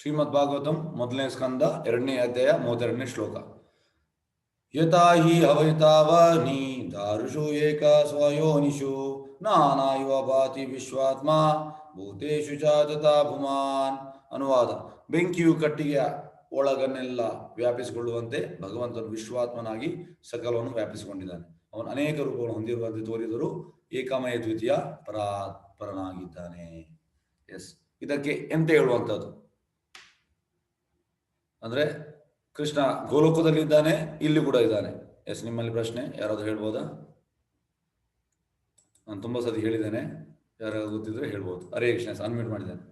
ಶ್ರೀಮದ್ ಭಾಗವತಂ ಮೊದಲನೇ ಸ್ಕಂದ, ಎರಡನೇ ಅಧ್ಯಾಯ ಮೂವತ್ತೆರಡನೇ ಶ್ಲೋಕ. ಯಥಾ ಹಿ ಹವೈತಾವನಿ ದಾರುಷು ಏಕ ಸ್ವಯೋನಿಷು ನಾನಾ ಇವ ಭಾತಿ ವಿಶ್ವಾತ್ಮ ಭೂತೇಶು ಭುಮಾನ್ ಅನುವಾದ. ಬೆಂಕಿಯು ಕಟ್ಟಿಗೆಯ ಒಳಗನ್ನೆಲ್ಲ ವ್ಯಾಪಿಸಿಕೊಳ್ಳುವಂತೆ ಭಗವಂತನು ವಿಶ್ವಾತ್ಮನಾಗಿ ಸಕಲವನ್ನು ವ್ಯಾಪಿಸಿಕೊಂಡಿದ್ದಾನೆ. ಅವನು ಅನೇಕ ರೂಪಗಳನ್ನು ಹೊಂದಿರುವಂತೆ ತೋರಿದರು ಏಕಮಯ ದ್ವಿತೀಯ ಪರಾತ್ಪರನಾಗಿದ್ದಾನೆ ಎಸ್. ಇದಕ್ಕೆ ಎಂತ ಹೇಳುವಂಥದ್ದು? ಅಂದ್ರೆ ಕೃಷ್ಣ ಗೋಲೋಕದಲ್ಲಿದ್ದಾನೆ, ಇಲ್ಲಿ ಕೂಡ ಇದ್ದಾನೆ. ಎಸ್, ನಿಮ್ಮಲ್ಲಿ ಪ್ರಶ್ನೆ, ಯಾರಾದ್ರೂ ಹೇಳ್ಬೋದಾ? ನಾನು ತುಂಬಾ ಸತಿ ಹೇಳಿದ್ದೇನೆ, ಯಾರಾದ್ರೂ ಗೊತ್ತಿದ್ರೆ ಹೇಳ್ಬೋದು. ಹರೇ ಕೃಷ್ಣ ಅನ್ಮ್ಯೂಟ್ ಮಾಡಿದ್ದೇನೆ.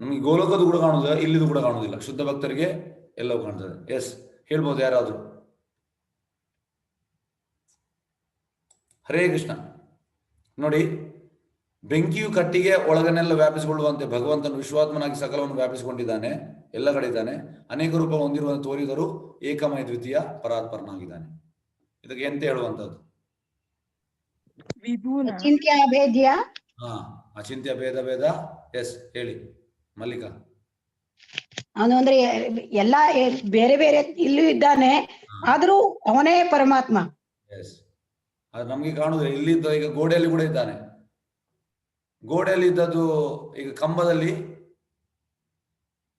ನಮಗೆ ಗೋಲೋಕದ ಕೂಡ ಕಾಣುದಿಲ್ಲ, ಇಲ್ಲಿದು ಕೂಡ ಕಾಣುವುದಿಲ್ಲ ಶುದ್ಧ ಭಕ್ತರಿಗೆ ಎಲ್ಲವೂ ಕಾಣ್ತದೆ. ಎಸ್, ಹೇಳ್ಬೋದು ಯಾರಾದ್ರೂ? ಹರೇ ಕೃಷ್ಣ. ನೋಡಿ ಬೆಂಕಿಯು ಕಟ್ಟಿಗೆ ಒಳಗನೆಲ್ಲ ವ್ಯಾಪಿಸಿಕೊಳ್ಳುವಂತೆ ಭಗವಂತನು ವಿಶ್ವಾತ್ಮನಾಗಿ ಸಕಲವನ್ನು ವ್ಯಾಪಿಸಿಕೊಂಡಿದ್ದಾನೆ ಎಲ್ಲ ಕಡೆ ಇದ್ದಾನೆ. ಅನೇಕ ರೂಪ ಹೊಂದಿರುವಂತ ತೋರಿದರು ಏಕಮಯ ದ್ವಿತೀಯ ಪರಾತ್ಪರನಾಗಿದ್ದಾನೆ. ಇದಕ್ಕೆ ಎಂತ ಹೇಳುವಂತದ್ದು ಹಾ ಅಚಿಂತ್ಯ ಭೇದ ಭೇದ ಎಸ್ ಹೇಳಿ. ಮಲ್ಲಿಕಾ. ಅವನು ಅಂದ್ರೆ ಎಲ್ಲಾ ಬೇರೆ ಬೇರೆ ಇಲ್ಲೂ ಇದ್ದಾನೆ ಆದ್ರೂ ಅವನೇ ಪರಮಾತ್ಮ. ಎಸ್ ಅದು ನಮ್ಗೆ ಕಾಣುದಿಲ್ಲ ಇಲ್ಲಿ ಈಗ ಗೋಡೆಯಲ್ಲಿ ಕೂಡ ಇದ್ದಾನೆ. ಗೋಡೆಯಲ್ಲಿ ಇದ್ದದ್ದು ಈಗ ಕಂಬದಲ್ಲಿ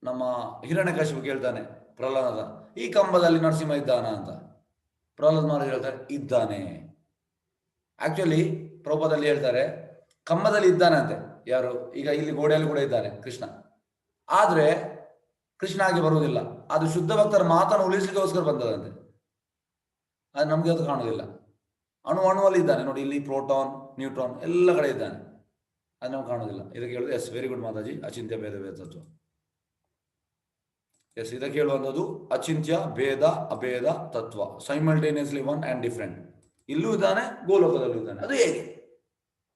ನಮ್ಮ ಹಿರಣ್ಯಕಶಿಪು ಕೇಳ್ತಾನೆ ಪ್ರಹ್ಲಾದ, ಈ ಕಂಬದಲ್ಲಿ ನರಸಿಂಹ ಇದ್ದಾನ ಅಂತ. ಪ್ರಹ್ಲಾದ್ ಮಹಾರಾಜ್ ಹೇಳ್ತಾರೆ, ಇದ್ದಾನೆ. ಆಕ್ಚುಲಿ ಪ್ರಭಾದಲ್ಲಿ ಹೇಳ್ತಾರೆ, ಕಂಬದಲ್ಲಿ ಇದ್ದಾನೆ ಅಂತೆ. ಯಾರು? ಈಗ ಇಲ್ಲಿ ಗೋಡೆಯಲ್ಲಿ ಕೂಡ ಇದ್ದಾನೆ ಕೃಷ್ಣ. ಆದ್ರೆ ಕೃಷ್ಣ ಆಗಿ ಬರುವುದಿಲ್ಲ. ಅದು ಶುದ್ಧ ಭಕ್ತರ ಮಾತನ್ನು ಉಳಿಸ್ಲಿಕ್ಕೋಸ್ಕರ ಬಂದದಂತೆ. ಅದು ನಮ್ಗೆ ಅದು ಕಾಣುವುದಿಲ್ಲ. ಅಣು ಅಣುವಲ್ಲಿ ಇದ್ದಾನೆ. ನೋಡಿ, ಇಲ್ಲಿ ಪ್ರೋಟಾನ್ ನ್ಯೂಟ್ರಾನ್ ಎಲ್ಲ ಕಡೆ ಇದ್ದಾನೆ. ಅದು ನಾವು ಕಾಣೋದಿಲ್ಲ. ಇದಕ್ಕೆ ಹೇಳೋದು, ಎಸ್ ವೆರಿ ಗುಡ್ ಮಾತಾಜಿ, ಅಚಿಂತ್ಯ ಭೇದ ಭೇದ ತತ್ವ. ಎಸ್, ಇದಕ್ಕೆ ಹೇಳುವಂಥದ್ದು, ಅಚಿಂತ್ಯ ಭೇದ ಅಭೇದ ತತ್ವ. ಸೈಮಲ್ಟೇನಿಯಸ್ಲಿ ಒನ್ ಆ್ಯಂಡ್ ಡಿಫ್ರೆಂಟ್ ಇಲ್ಲೂ ಇದ್ದಾನೆ, ಗೋಲೋಕದಲ್ಲೂ ಇದ್ದಾನೆ. ಅದು ಹೇಗೆ?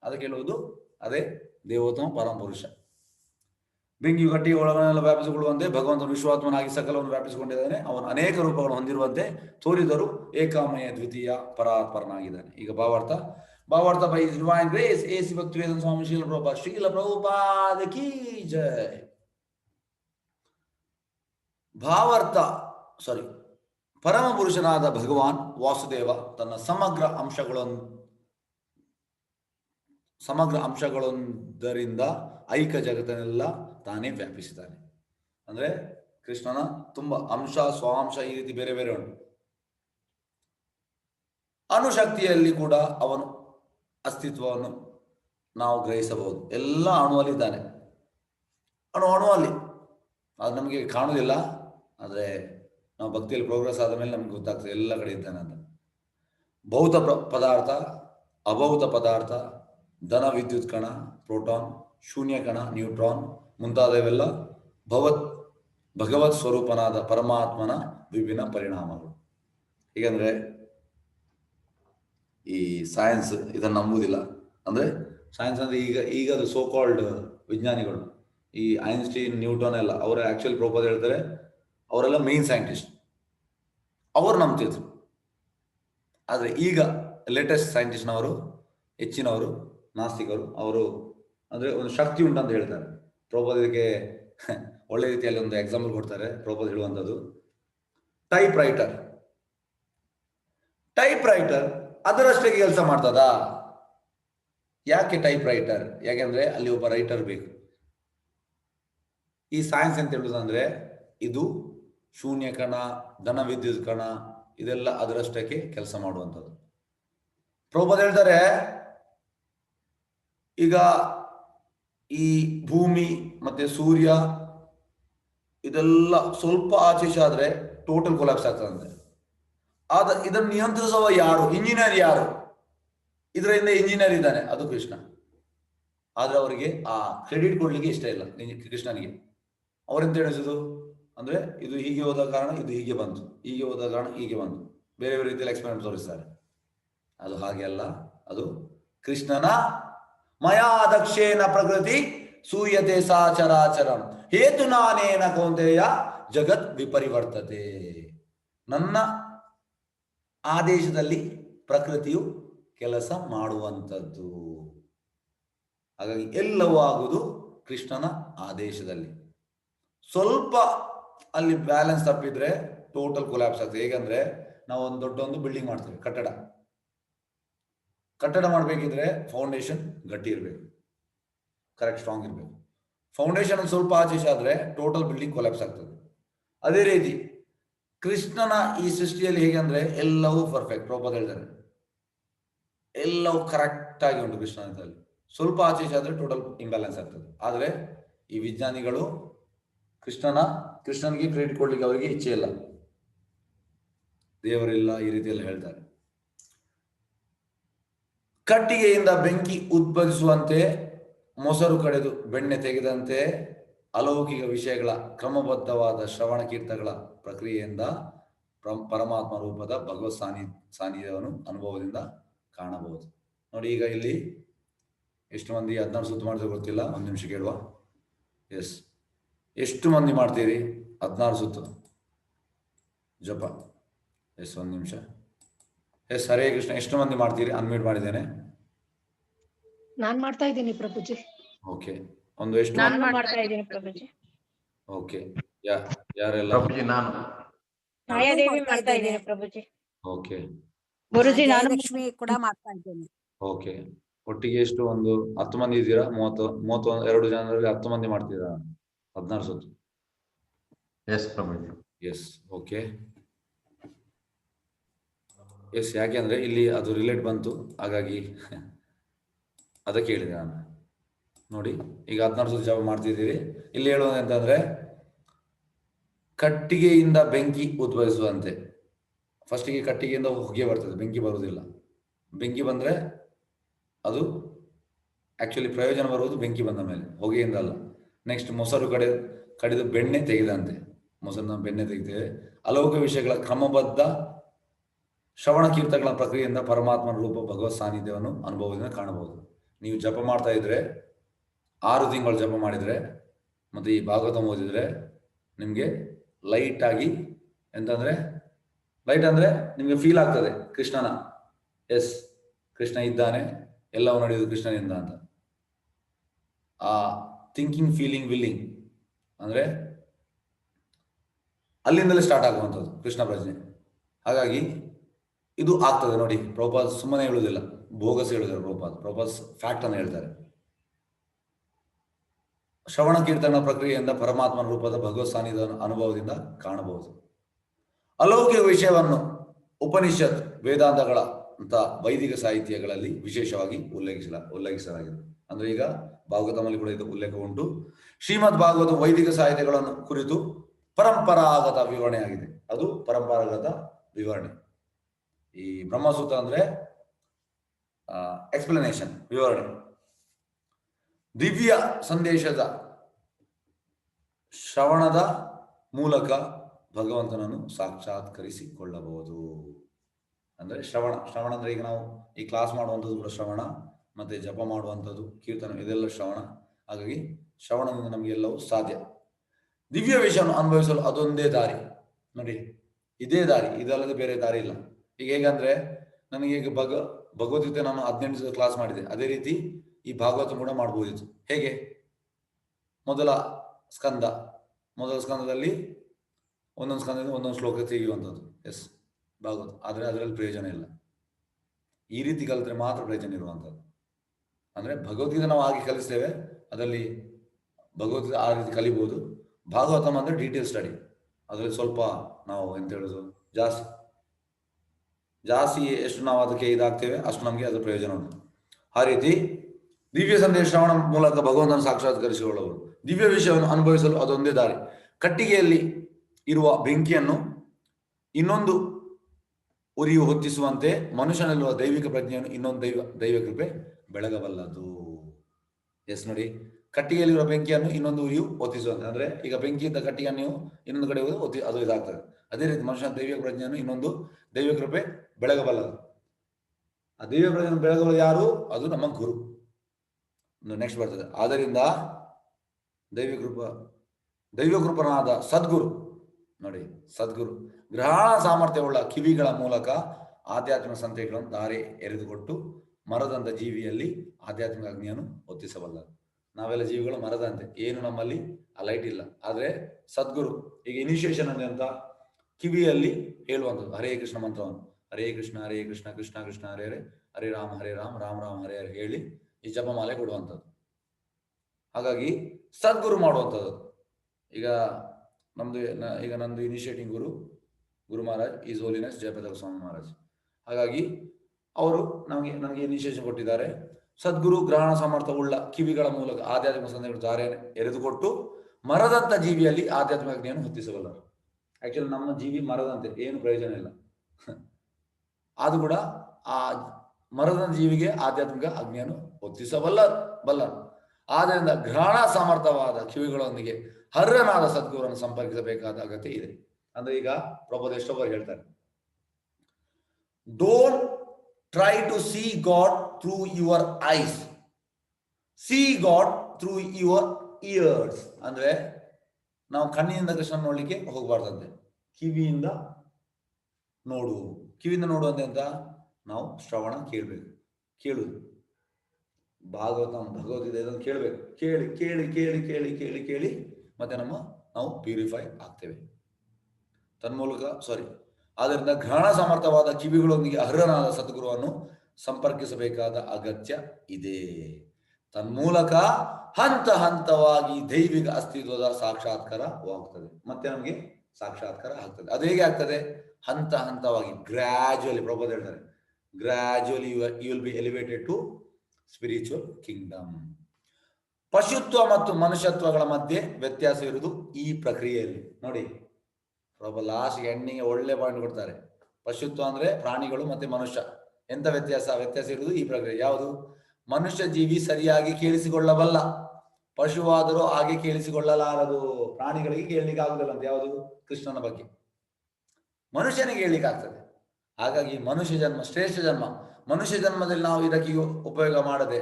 ಅದಕ್ಕೆ ಹೇಳುವುದು, ಅದೇ ದೇವೋತ್ತಮ ಪರಮ ಪುರುಷ ಬೆಂಕಿಯು ಕಟ್ಟಿ ಒಳಗನೆಲ್ಲ ವ್ಯಾಪಿಸಿಕೊಳ್ಳುವಂತೆ, ಭಗವಂತನು ವಿಶ್ವಾತ್ಮನಾಗಿ ಸಕಲವನ್ನು ವ್ಯಾಪಿಸಿಕೊಂಡಿದ್ದಾನೆ. ಅವನು ಅನೇಕ ರೂಪಗಳನ್ನು ಹೊಂದಿರುವಂತೆ ತೋರಿದರು ಏಕಾಮಯ ದ್ವಿತೀಯ ಪರಾತ್ಪರನಾಗಿದ್ದಾನೆ. ಈಗ ಭಾವಾರ್ಥ ಭಾವಾರ್ಥ by divine grace A C Bhaktivedanta Swami Srila Prabhupada Srila Prabhupada key ಜಯ ಭಾವಾರ್ಥ ಸಾರಿ ಪರಮ ಪುರುಷನಾದ ಭಗವಾನ್ ವಾಸುದೇವ ತನ್ನ ಸಮಗ್ರ ಅಂಶಗಳನ್ನು ಸಮಗ್ರ ಅಂಶಗಳೊಂದರಿಂದ ಐಕ ಜಗತ್ತನ್ನೆಲ್ಲ ತಾನೇ ವ್ಯಾಪಿಸಿದ್ದಾನೆ ಅಂದ್ರೆ ಕೃಷ್ಣನ ತುಂಬ ಅಂಶ ಸ್ವಾಂಶ ಈ ರೀತಿ ಬೇರೆ ಬೇರೆ ಉಂಟು. ಅಣುಶಕ್ತಿಯಲ್ಲಿ ಕೂಡ ಅವನು ಅಸ್ತಿತ್ವವನ್ನು ನಾವು ಗ್ರಹಿಸಬಹುದು. ಎಲ್ಲ ಅಣುವಲ್ಲಿದ್ದಾನೆ ಅಣು, ಅಣುವಲ್ಲಿ. ಅದು ನಮಗೆ ಕಾಣುವುದಿಲ್ಲ. ಆದರೆ ನಾವು ಭಕ್ತಿಯಲ್ಲಿ ಪ್ರೋಗ್ರೆಸ್ ಆದ ಮೇಲೆ ನಮ್ಗೆ ಗೊತ್ತಾಗ್ತದೆ. ಎಲ್ಲ ಕಡೆ ಇದ್ದಾನೆ ಅಂತ. ಭೌತ ಪದಾರ್ಥ, ಅಭೌತ ಪದಾರ್ಥ, ಧನ, ವಿದ್ಯುತ್ ಕಣ, ಪ್ರೋಟಾನ್, ಶೂನ್ಯ ಕಣ, ನ್ಯೂಟ್ರಾನ್ ಮುಂತಾದವೆಲ್ಲ ಭಗವತ್ ಭಗವತ್ ಸ್ವರೂಪನಾದ ಪರಮಾತ್ಮನ ವಿಭಿನ್ನ ಪರಿಣಾಮಗಳು. ಹೀಗಂದ್ರೆ ಈ ಸೈನ್ಸ್ ಇದನ್ನು ನಂಬುವುದಿಲ್ಲ ಅಂದರೆ ಸೈನ್ಸ್ ಅಂದರೆ ಈಗ ಈಗ ಅದು ಸೋ ಕಾಲ್ಡ್ ವಿಜ್ಞಾನಿಗಳು. ಈ ಐನ್ಸ್ಟೀನ್, ನ್ಯೂಟನ್ ಎಲ್ಲ, ಅವರ ಆಕ್ಚುಯಲ್ ಪ್ರೋಪೋಸ್ ಹೇಳ್ತಾರೆ, ಅವರೆಲ್ಲ ಮೇನ್ ಸೈಂಟಿಸ್ಟ್ ಅವರು ನಂಬ್ತಿದ್ರು. ಆದರೆ ಈಗ ಲೇಟೆಸ್ಟ್ ಸೈಂಟಿಸ್ಟ್ನವರು ಹೆಚ್ಚಿನವರು, ನಾಸ್ತಿಕರು, ಅವರು ಅಂದರೆ ಒಂದು ಶಕ್ತಿ ಉಂಟಂತ ಹೇಳ್ತಾರೆ. ಪ್ರೋಪೋಸ್ ಇದಕ್ಕೆ ಒಳ್ಳೆ ರೀತಿಯಲ್ಲಿ ಒಂದು ಎಕ್ಸಾಂಪಲ್ ಕೊಡ್ತಾರೆ ಪ್ರೋಪೋಸ್ ಹೇಳುವಂಥದ್ದು. ಟೈಪ್ ರೈಟರ್ ಟೈಪ್ ರೈಟರ್ ಅದರಷ್ಟೇ ಕೆಲಸ ಮಾಡ್ತದ? ಯಾಕೆ ಟೈಪ್ ರೈಟರ್ ಯಾಕೆಂದ್ರೆ ಅಲ್ಲಿ ಒಬ್ಬ ರೈಟರ್ ಬೇಕು. ಈ ಸೈನ್ಸ್ ಅಂತ ಹೇಳುದಂದ್ರೆ ಇದು ಶೂನ್ಯ ಕಣ ಧನ ವಿದ್ಯುತ್ ಕಣ, ಇದೆಲ್ಲ ಅದರಷ್ಟಕ್ಕೆ ಕೆಲಸ ಮಾಡುವಂಥದ್ದು. ಪ್ರಭುಪದ ಹೇಳ್ತಾರೆ, ಈಗ ಈ ಭೂಮಿ ಮತ್ತೆ ಸೂರ್ಯ ಇದೆಲ್ಲ ಸ್ವಲ್ಪ ಆಚೆ ಆದ್ರೆ ಟೋಟಲ್ ಕೊಲಾಪ್ಸ್ ಆಗ್ತದಂತೆ. ಆದ ಇದನ್ನು ನಿಯಂತ್ರಿಸುವ ಯಾರು? ಇಂಜಿನಿಯರ್ ಯಾರು? ಇದರಿಂದ ಇಂಜಿನಿಯರ್ ಇದ್ದಾನೆ, ಅದು ಕೃಷ್ಣ. ಆದ್ರೆ ಅವರಿಗೆ ಆ ಕ್ರೆಡಿಟ್ ಕೊಡ್ಲಿಕ್ಕೆ ಇಷ್ಟ ಇಲ್ಲ ಕೃಷ್ಣನಿಗೆ. ಅವರೆಂತ ಹೇಳಿಸೋದು ಅಂದ್ರೆ ಇದು ಹೀಗೆ ಹೋದ ಕಾರಣ ಇದು ಹೀಗೆ ಬಂತು, ಹೀಗೆ ಹೋದ ಕಾರಣ ಹೀಗೆ ಬಂತು. ಬೇರೆ ಬೇರೆ ರೀತಿಯಲ್ಲಿ ಎಕ್ಸ್ಪೆರಿಮೆಂಟ್ ತೋರಿಸ್ತಾರೆ. ಅದು ಹಾಗೆ ಅಲ್ಲ, ಅದು ಕೃಷ್ಣನ ಮಯಾ ದಕ್ಷೇನ ಪ್ರಕೃತಿ ಸೂಯತೆ ಸಾಚರಾಚರಂ ಹೇತು ನಾನೇನ ಕೌಂತೆಯ? ಜಗತ್ ವಿಪರಿವರ್ತತೆ. ನನ್ನ ಆದೇಶದಲ್ಲಿ ಪ್ರಕೃತಿಯು ಕೆಲಸ ಮಾಡುವಂಥದ್ದು. ಹಾಗಾಗಿ ಎಲ್ಲವೂ ಆಗುವುದು ಕೃಷ್ಣನ ಆದೇಶದಲ್ಲಿ. ಸ್ವಲ್ಪ ಅಲ್ಲಿ ಬ್ಯಾಲೆನ್ಸ್ ತಪ್ಪಿದ್ರೆ ಟೋಟಲ್ ಕೊಲ್ಯಾಪ್ಸ್ ಆಗ್ತದೆ. ಹೇಗಂದ್ರೆ ನಾವು ಒಂದು ದೊಡ್ಡ ಒಂದು ಬಿಲ್ಡಿಂಗ್ ಮಾಡ್ತೇವೆ, ಕಟ್ಟಡ. ಕಟ್ಟಡ ಮಾಡಬೇಕಿದ್ರೆ ಫೌಂಡೇಶನ್ ಗಟ್ಟಿ ಇರಬೇಕು. ಕರೆಕ್ಟ್ ಸ್ಟ್ರಾಂಗ್ ಇರಬೇಕು. ಫೌಂಡೇಶನ್ ಸ್ವಲ್ಪ ಆಚೆ ಆದರೆ ಟೋಟಲ್ ಬಿಲ್ಡಿಂಗ್ ಕೊಲ್ಯಾಪ್ಸ್ ಆಗ್ತದೆ. ಅದೇ ರೀತಿ ಕೃಷ್ಣನ ಈ ಸೃಷ್ಟಿಯಲ್ಲಿ ಹೇಗೆ ಅಂದ್ರೆ ಎಲ್ಲವೂ ಪರ್ಫೆಕ್ಟ್ ಪ್ರಭುಪಾದ ಹೇಳ್ತಾರೆ ಎಲ್ಲವೂ ಕರೆಕ್ಟ್ ಆಗಿ ಉಂಟು ಕೃಷ್ಣನಲ್ಲಿ ಸ್ವಲ್ಪ ಆಚೆ ಈಚೆ ಆದ್ರೆ ಟೋಟಲ್ ಇಂಬ್ಯಾಲೆನ್ಸ್ ಆಗ್ತದೆ. ಆದ್ರೆ ಈ ವಿಜ್ಞಾನಿಗಳು ಕೃಷ್ಣನ, ಕೃಷ್ಣನಿಗೆ ಕ್ರೆಡಿಟ್ ಕೊಡ್ಲಿಕ್ಕೆ ಅವರಿಗೆ ಇಚ್ಛೆ ಇಲ್ಲ. ದೇವರಿಲ್ಲ ಈ ರೀತಿ ಎಲ್ಲ ಹೇಳ್ತಾರೆ. ಕಟ್ಟಿಗೆಯಿಂದ ಬೆಂಕಿ ಉದ್ಭವಿಸುವಂತೆ, ಮೊಸರು ಕಡೆದು ಬೆಣ್ಣೆ ತೆಗೆದಂತೆ ಅಲೌಕಿಕ ವಿಷಯಗಳ ಕ್ರಮಬದ್ಧವಾದ ಶ್ರವಣ ಕೀರ್ತಗಳ ಪ್ರಕ್ರಿಯೆಯಿಂದ ಪರಮಾತ್ಮ ರೂಪದ ಭಗವತ್ ಸಾನ್ನಿ ಸಾನ್ನಿಧ್ಯವನ್ನು ಅನುಭವದಿಂದ ಕಾಣಬಹುದು. ನೋಡಿ ಈಗ ಇಲ್ಲಿ ಎಷ್ಟು ಮಂದಿ ಹದಿನಾರು ಸುತ್ತು ಮಾಡಿದ್ರೆ ಗೊತ್ತಿಲ್ಲ? ಒಂದು ನಿಮಿಷ ಕೇಳುವ. ಎಸ್. ಎಷ್ಟು ಮಂದಿ ಮಾಡ್ತೀರಿ? ಹದಿನಾರು ಸುತ್ತು. ಜಪ. ಎಸ್ ಒಂದು ನಿಮಿಷ. ಎಸ್ ಹರೇ ಕೃಷ್ಣ. ಎಷ್ಟು ಮಂದಿ ಮಾಡ್ತೀರಿ? ಅನ್ಮ್ಯೂಟ್ ಮಾಡಿದ್ದೇನೆ. ನಾನ್ ಮಾಡ್ತಾ ಇದ್ದೀನಿ ಪ್ರಭುಜಿ. ಓಕೆ. ಒಂದು ಎಷ್ಟು ನಾನು ಮಾಡ್ತಾ ಇದ್ದೀನಿ ಪ್ರಭುಜಿ. ಓಕೆ. ಯಾ ಯಾರೆಲ್ಲ? ಪ್ರಭುಜಿ ನಾನು. ಮಾಯಾದೇವಿ ಮಾಡ್ತಾ ಇದ್ದೀನಿ ಪ್ರಭುಜಿ. ಓಕೆ. ಗುರುಜಿ ನಾನು ಲಕ್ಷ್ಮಿ ಕೂಡ ಮಾಡ್ತಾ ಇದ್ದೇನೆ. ಓಕೆ. ಒಟ್ಟಿಗೆ ಎಷ್ಟು ಒಂದು ಹತ್ತು ಮಂದಿ ಇದ್ದೀರಾ? ಮೂವತ್ತು ಮೂವತ್ತು ಎರಡು ಜನರಲ್ಲಿ ಹತ್ತು ಮಂದಿ ಮಾಡ್ತೀರಾ ಹದಿನಾರು ಸುತ್ತು. Yes Prabhuji. Yes okay. Yes ಯಾಕೆಂದ್ರೆ ಇಲ್ಲಿ ಅದು ರಿಲೇಟ್ ಬಂತು. ಹಾಗಾಗಿ ಅದಕ್ಕೆ ಹೇಳಿದೆ ನಾನು. ನೋಡಿ, ಈಗ ಹದಿನಾರು ಜಪ ಮಾಡ್ತಿದ್ದೀವಿ ಇಲ್ಲಿ ಹೇಳೋದು ಅಂತಂದ್ರೆ ಕಟ್ಟಿಗೆಯಿಂದ ಬೆಂಕಿ ಉದ್ಭವಿಸುವಂತೆ. ಫಸ್ಟಿಗೆ ಕಟ್ಟಿಗೆಯಿಂದ ಹೊಗೆ ಬರ್ತದೆ, ಬೆಂಕಿ ಬರುವುದಿಲ್ಲ ಬೆಂಕಿ ಬಂದ್ರೆ ಅದು ಆಕ್ಚುಲಿ ಪ್ರಯೋಜನ ಬರುವುದು ಬೆಂಕಿ ಬಂದ ಮೇಲೆ, ಹೊಗೆಯಿಂದ ಅಲ್ಲ. ನೆಕ್ಸ್ಟ್ ಮೊಸರು ಕಡೆ, ಕಡಿದು ಬೆಣ್ಣೆ ತೆಗೆದಂತೆ. ಮೊಸರನ್ನ ಬೆಣ್ಣೆ ತೆಗಿತೇವೆ. ಅಲೌಕ ವಿಷಯಗಳ ಕ್ರಮಬದ್ಧ ಶ್ರವಣ ಕೀರ್ತಗಳ ಪ್ರಕ್ರಿಯೆಯಿಂದ ಪರಮಾತ್ಮನ ರೂಪ ಭಗವತ್ ಸಾನ್ನಿಧ್ಯವನ್ನು ಅನುಭವದಿಂದ ಕಾಣಬಹುದು. ನೀವು ಜಪ ಮಾಡ್ತಾ ಇದ್ರೆ ಆರು ತಿಂಗಳು ಜಪ ಮಾಡಿದರೆ ಮತ್ತು ಈ ಭಾಗವತ ಓದಿದರೆ ನಿಮಗೆ ಲೈಟ್ ಆಗಿ ಎಂತಂದ್ರೆ ಲೈಟ್ ಅಂದರೆ ನಿಮಗೆ ಫೀಲ್ ಆಗ್ತದೆ, ಕೃಷ್ಣನ. ಎಸ್ ಕೃಷ್ಣ ಇದ್ದಾನೆ, ಎಲ್ಲವೂ ನಡೆಯುವುದು ಕೃಷ್ಣನಿಂದ ಅಂತ. ಆ ಥಿಂಕಿಂಗ್ ಫೀಲಿಂಗ್ ವಿಲ್ಲಿಂಗ್ ಅಂದರೆ ಅಲ್ಲಿಂದಲೇ ಸ್ಟಾರ್ಟ್ ಆಗುವಂಥದ್ದು ಕೃಷ್ಣ ಪ್ರಜ್ಞೆ. ಹಾಗಾಗಿ ಇದು ಆಗ್ತದೆ ನೋಡಿ ಪ್ರಭಾಸ್ ಸುಮ್ಮನೆ ಹೇಳುವುದಿಲ್ಲ ಬೋಗಸ್ ಹೇಳಿದ್ದಾರೆ ಪ್ರಭಾಸ್ ಪ್ರಭಾಸ್ ಫ್ಯಾಕ್ಟ್ ಅಂತ ಹೇಳ್ತಾರೆ. ಶ್ರವಣ ಕೀರ್ತನ ಪ್ರಕ್ರಿಯೆಯಿಂದ ಪರಮಾತ್ಮನ ರೂಪದ ಭಗವತ್ ಸಾನಿಧ್ಯ ಅನುಭವದಿಂದ ಕಾಣಬಹುದು. ಅಲೌಕಿಕ ವಿಷಯವನ್ನು ಉಪನಿಷತ್, ವೇದಾಂತಗಳ ಅಂತ ವೈದಿಕ ಸಾಹಿತ್ಯಗಳಲ್ಲಿ ವಿಶೇಷವಾಗಿ ಉಲ್ಲೇಖಿಸಲ, ಉಲ್ಲೇಖಿಸಲಾಗಿದೆ. ಅಂದ್ರೆ ಈಗ ಭಾಗವತಮಲ್ಲಿ ಕೂಡ ಇದು ಉಲ್ಲೇಖ ಉಂಟು. ಶ್ರೀಮದ್ ಭಾಗವತ ವೈದಿಕ ಸಾಹಿತ್ಯಗಳನ್ನು ಕುರಿತು ಪರಂಪರಾಗತ ವಿವರಣೆ ಆಗಿದೆ. ಅದು ಪರಂಪರಾಗತ ವಿವರಣೆ. ಈ ಬ್ರಹ್ಮಸೂತ್ರ ಅಂದ್ರೆ ಎಕ್ಸ್ಪ್ಲನೇಷನ್ ವಿವರಣೆ. ದಿವ್ಯ ಸಂದೇಶದ ಶ್ರವಣದ ಮೂಲಕ ಭಗವಂತನನ್ನು ಸಾಕ್ಷಾತ್ಕರಿಸಿಕೊಳ್ಳಬಹುದು. ಅಂದ್ರೆ ಶ್ರವಣ ಶ್ರವಣ ಅಂದ್ರೆ ಈಗ ನಾವು ಈ ಕ್ಲಾಸ್ ಮಾಡುವಂಥದ್ದು ಕೂಡ ಶ್ರವಣ, ಮತ್ತೆ ಜಪ ಮಾಡುವಂಥದ್ದು, ಕೀರ್ತನ, ಇದೆಲ್ಲ ಶ್ರವಣ. ಹಾಗಾಗಿ ಶ್ರವಣದಿಂದ ನಮಗೆಲ್ಲವೂ ಸಾಧ್ಯ. ದಿವ್ಯ ವಿಷಯವನ್ನು ಅನುಭವಿಸಲು ಅದೊಂದೇ ದಾರಿ. ನೋಡಿ, ಇದೇ ದಾರಿ, ಇದಲ್ಲದೆ ಬೇರೆ ದಾರಿ ಇಲ್ಲ. ಈಗ ಹೇಗಂದ್ರೆ, ನನಗೆ ಈಗ ಭಗ, ಭಗವದ್ಗೀತೆ ನಾನು ಹದಿನೆಂಟು ಕ್ಲಾಸ್ ಮಾಡಿದೆ. ಅದೇ ರೀತಿ ಈ ಭಾಗವತ ಕೂಡ ಮಾಡಬಹುದಿತ್ತು ಹೇಗೆ? ಮೊದಲ ಸ್ಕಂದ, ಮೊದಲ ಸ್ಕಂದದಲ್ಲಿ ಒಂದೊಂದು ಸ್ಕಂದದಿಂದ ಒಂದೊಂದು ಶ್ಲೋಕ ತೆಗೆಯುವಂಥದ್ದು. ಎಸ್ ಭಾಗವತ. ಆದರೆ ಅದರಲ್ಲಿ ಪ್ರಯೋಜನ ಇಲ್ಲ. ಈ ರೀತಿ ಕಲಿತ್ರೆ ಮಾತ್ರ ಪ್ರಯೋಜನ ಇರುವಂಥದ್ದು. ಅಂದ್ರೆ ಭಗವದ್ಗೀತೆ ನಾವು ಹಾಗೆ ಕಲಿಸ್ತೇವೆ, ಅದರಲ್ಲಿ ಭಗವದ್ಗೀತೆ ಆ ರೀತಿ ಕಲಿಬಹುದು ಭಾಗವತಮ್ ಅಂದರೆ ಡೀಟೇಲ್ ಸ್ಟಡಿ ಅದರಲ್ಲಿ ಸ್ವಲ್ಪ ನಾವು ಎಂತ ಹೇಳೋದು? ಜಾಸ್ತಿ ಜಾಸ್ತಿ ಎಷ್ಟು ನಾವು ಅದಕ್ಕೆ ಇದಾಗ್ತೇವೆ, ಅಷ್ಟು ನಮಗೆ ಅದರ ಪ್ರಯೋಜನ ಉಂಟು. ಆ ರೀತಿ ದಿವ್ಯ ಸಂದೇಶ ಶ್ರವಣ ಮೂಲಕ ಭಗವಂತನ ಸಾಕ್ಷಾತ್ಕರಿಸಿಕೊಳ್ಳುವರು ದಿವ್ಯ ವಿಷಯವನ್ನು ಅನುಭವಿಸಲು ಅದೊಂದೇ ದಾರಿ. ಕಟ್ಟಿಗೆಯಲ್ಲಿ ಇರುವ ಬೆಂಕಿಯನ್ನು ಇನ್ನೊಂದು ಉರಿಯು ಹೊತ್ತಿಸುವಂತೆ ಮನುಷ್ಯನಲ್ಲಿರುವ ದೈವಿಕ ಪ್ರಜ್ಞೆಯನ್ನು ಇನ್ನೊಂದು ದೈವ ದೈವ ಕೃಪೆ ಬೆಳಗಬಲ್ಲದು. ಎಸ್ ನೋಡಿ, ಕಟ್ಟಿಗೆಯಲ್ಲಿರುವ ಬೆಂಕಿಯನ್ನು ಇನ್ನೊಂದು ಉರಿಯು ಹೊತ್ತಿಸುವಂತೆ. ಅಂದ್ರೆ ಈಗ ಬೆಂಕಿಯಿಂದ ಕಟ್ಟಿಗೆಯನ್ನು ನೀವು ಇನ್ನೊಂದು ಕಡೆ ಒತ್ತಿ, ಅದು ಇದಾಗ್ತದೆ. ಅದೇ ರೀತಿ ಮನುಷ್ಯನ ದೈವಿಕ ಪ್ರಜ್ಞೆಯನ್ನು ಇನ್ನೊಂದು ದೈವ ಕೃಪೆ ಬೆಳಗಬಲ್ಲದು. ಆ ದೈವ ಪ್ರಜ್ಞೆಯನ್ನು ಬೆಳಗಬಲ್ಲ ಯಾರು? ಅದು ನಮ್ಮ ಗುರು. ನೆಕ್ಸ್ಟ್ ಬರ್ತದೆ. ಆದ್ದರಿಂದ ದೈವಿಕೃಪ ಕೃಪ, ದೈವ ಕೃಪನಾದ ಸದ್ಗುರು, ನೋಡಿ ಸದ್ಗುರು, ಗ್ರಹಣ ಸಾಮರ್ಥ್ಯವುಳ್ಳ ಕಿವಿಗಳ ಮೂಲಕ ಆಧ್ಯಾತ್ಮಿಕ ಸಂತೆಗಳನ್ನು ದಾರಿ ಎರೆದುಕೊಟ್ಟು ಮರದಂತ ಜೀವಿಯಲ್ಲಿ ಆಧ್ಯಾತ್ಮಿಕ ಅಗ್ನಿಯನ್ನು ಹೊತ್ತಿಸಬಲ್ಲ ನಾವೆಲ್ಲ ಜೀವಿಗಳು ಮರದಂತೆ. ಏನು ನಮ್ಮಲ್ಲಿ? ಆ ಲೈಟ್ ಇಲ್ಲ. ಆದರೆ ಸದ್ಗುರು, ಈಗ ಇನಿಷಿಯೇಷನ್ ಅಂದ್ರೆ ಅಂತ ಕಿವಿಯಲ್ಲಿ ಹೇಳುವಂಥದ್ದು, ಹರೇ ಕೃಷ್ಣ ಮಂತ್ರವನ್ನು. ಹರೇ ಕೃಷ್ಣ ಹರೇ ಕೃಷ್ಣ ಕೃಷ್ಣ ಕೃಷ್ಣ, ಹರೇ ಹರೇ ಹರೇ ರಾಮ ಹರೇ ರಾಮ ರಾಮ ರಾಮ, ಹರೇ ಹರೇ ಹೇಳಿ ಈ ಜಪಮಾಲೆ ಕೊಡುವಂಥದ್ದು. ಹಾಗಾಗಿ ಸದ್ಗುರು ಮಾಡುವಂಥದ್ದು. ಈಗ ನಮ್ದು ಈಗ ನಂದು initiating guru guru Maharaj is holiness Jayapratap Swami Maharaj. ಹಾಗಾಗಿ ಅವರು ನಮಗೆ ನನಗೆ ಇನಿಷಿಯೇಷನ್ ಕೊಟ್ಟಿದ್ದಾರೆ. ಸದ್ಗುರು ಗ್ರಹಣ ಸಾಮರ್ಥ್ಯವುಳ್ಳ ಕಿವಿಗಳ ಮೂಲಕ ಆಧ್ಯಾತ್ಮಿಕ ಸಂದೇಶಗಳು ಧಾರೆಯನ್ನು ಎರೆದುಕೊಟ್ಟು ಮರದಂತ ಜೀವಿಯಲ್ಲಿ ಆಧ್ಯಾತ್ಮಿಕ ಅಗ್ನಿಯನ್ನು ಹೊತ್ತಿಸಬಲ್ಲರು. ಆಕ್ಚುಲಿ ನಮ್ಮ ಜೀವಿ ಮರದಂತೆ, ಏನು ಪ್ರಯೋಜನ ಇಲ್ಲ. ಅದು ಕೂಡ ಆ ಮರದ ಜೀವಿಗೆ ಆಧ್ಯಾತ್ಮಿಕ ಅಗ್ನಿಯನ್ನು ಹೊತ್ತಿಸಬಲ್ಲ ಬಲ್ಲ. ಆದ್ದರಿಂದ ಗ್ರಹಣ ಸಮರ್ಥವಾದ ಕಿವಿಗಳೊಂದಿಗೆ ಹರ್ರನಾದ ಸದ್ಗುರನ್ನು ಸಂಪರ್ಕಿಸಬೇಕಾದ ಅಗತ್ಯ ಇದೆ. ಅಂದ್ರೆ ಈಗ ಪ್ರಭುದ ಎಷ್ಟೊಬ್ಬರು ಹೇಳ್ತಾರೆ. Don't try to see God through your eyes see God through your ears ಅಂದ್ರೆ ನಾವು ಕಣ್ಣಿನಿಂದ ಕೃಷ್ಣ ನೋಡ್ಲಿಕ್ಕೆ ಹೋಗಬಾರ್ದಂತೆ. ಕಿವಿಯಿಂದ ನೋಡು. ಕಿವಿಯಿಂದ ನೋಡುವಂತೆ ಅಂತ ನಾವು ಶ್ರವಣ ಕೇಳಬೇಕು. ಕೇಳುದು ಭಾಗವತ, ಭಗವದ್ಗೀತೆ ಇದನ್ನು ಕೇಳಬೇಕು. ಕೇಳಿ ಕೇಳಿ ಕೇಳಿ ಕೇಳಿ ಕೇಳಿ ಕೇಳಿ ಮತ್ತೆ ನಮ್ಮ ನಾವು ಪ್ಯೂರಿಫೈ ಆಗ್ತೇವೆ. ತನ್ಮೂಲಕ ಸಾರಿ ಆದ್ದರಿಂದ ಗ್ರಹಣ ಸಮರ್ಥವಾದ ಕಿವಿಗಳೊಂದಿಗೆ ಅರ್ಹನಾದ ಸದ್ಗುರುವನ್ನು ಸಂಪರ್ಕಿಸಬೇಕಾದ ಅಗತ್ಯ ಇದೆ. ತನ್ಮೂಲಕ ಹಂತ ಹಂತವಾಗಿ ದೈವಿಕ ಅಸ್ತಿತ್ವದ ಸಾಕ್ಷಾತ್ಕಾರವಾಗುತ್ತದೆ ಮತ್ತೆ ನಮಗೆ ಸಾಕ್ಷಾತ್ಕಾರ ಆಗ್ತದೆ. ಅದು ಹೇಗೆ ಆಗ್ತದೆ? ಹಂತ ಹಂತವಾಗಿ ಗ್ರಾಜುವಲಿ ಪ್ರಭೋದ್ ಹೇಳ್ತಾರೆ. Gradually you will be elevated to spiritual kingdom ಪಶುತ್ವ ಮತ್ತು ಮನುಷ್ಯತ್ವಗಳ ಮಧ್ಯೆ ವ್ಯತ್ಯಾಸ ಇರುವುದು ಈ ಪ್ರಕ್ರಿಯೆಯಲ್ಲಿ. ನೋಡಿ, ಪ್ರಭು ಲಾಸ್ಟ್ ಎಂಡಿಂಗ್ ಒಳ್ಳೆ ಪಾಯಿಂಟ್ ಕೊಡ್ತಾರೆ. ಪಶುತ್ವ ಅಂದ್ರೆ ಪ್ರಾಣಿಗಳು ಮತ್ತೆ ಮನುಷ್ಯ. ಎಂತ ವ್ಯತ್ಯಾಸ? ವ್ಯತ್ಯಾಸ ಇರುವುದು ಈ ಪ್ರಕ್ರಿಯೆ. ಯಾವುದು? ಮನುಷ್ಯ ಜೀವಿ ಸರಿಯಾಗಿ ಕೇಳಿಸಿಕೊಳ್ಳಬಲ್ಲ. ಪಶುವಾದರೂ ಹಾಗೆ ಕೇಳಿಸಿಕೊಳ್ಳಲಾರದು. ಪ್ರಾಣಿಗಳಿಗೆ ಕೇಳಲಿಕ್ಕೆ ಆಗುದಿಲ್ಲ ಅಂತ. ಯಾವುದು? ಕೃಷ್ಣನ ಬಗ್ಗೆ. ಮನುಷ್ಯನಿಗೆ ಹೇಳಲಿಕ್ಕೆ ಆಗ್ತದೆ. ಹಾಗಾಗಿ ಮನುಷ್ಯ ಜನ್ಮ, ಶ್ರೇಷ್ಠ ಜನ್ಮ. ಮನುಷ್ಯ ಜನ್ಮದಲ್ಲಿ ನಾವು ಇದಕ್ಕೆ ಉಪಯೋಗ ಮಾಡದೆ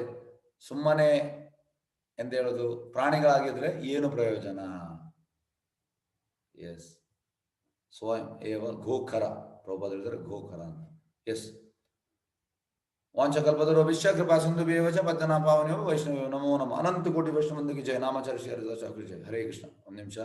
ಸುಮ್ಮನೆ ಎಂತ ಹೇಳೋದು, ಪ್ರಾಣಿಗಳಾಗಿದ್ರೆ ಏನು ಪ್ರಯೋಜನ? ಎಸ್ ಸ್ವಯಂ ಏವ ಗೋಖರ. ಪ್ರಭಾದ ಹೇಳಿದ್ರೆ ಗೋಖರ ಅಂತ. ಎಸ್ ವಾಂಚಕಲ್ಪದರು ವಿಶ್ವ ಕೃಪಾ ಸಿಂಧು ಬೇವಚ ಪದ್ಮನಾ ಪಾವನ ವೈಷ್ಣವ ನಮೋ ನಮ. ಅನಂತ ಕೋಟಿ ವೈಷ್ಣವಂದಿಗೆ ಜಯ. ನಾಮಚಾರ ಶ್ರೀ ಹರಿದಾಸ ಜಯ. ಹರೇ ಕೃಷ್ಣ. ಒಂದು ನಿಮಿಷ.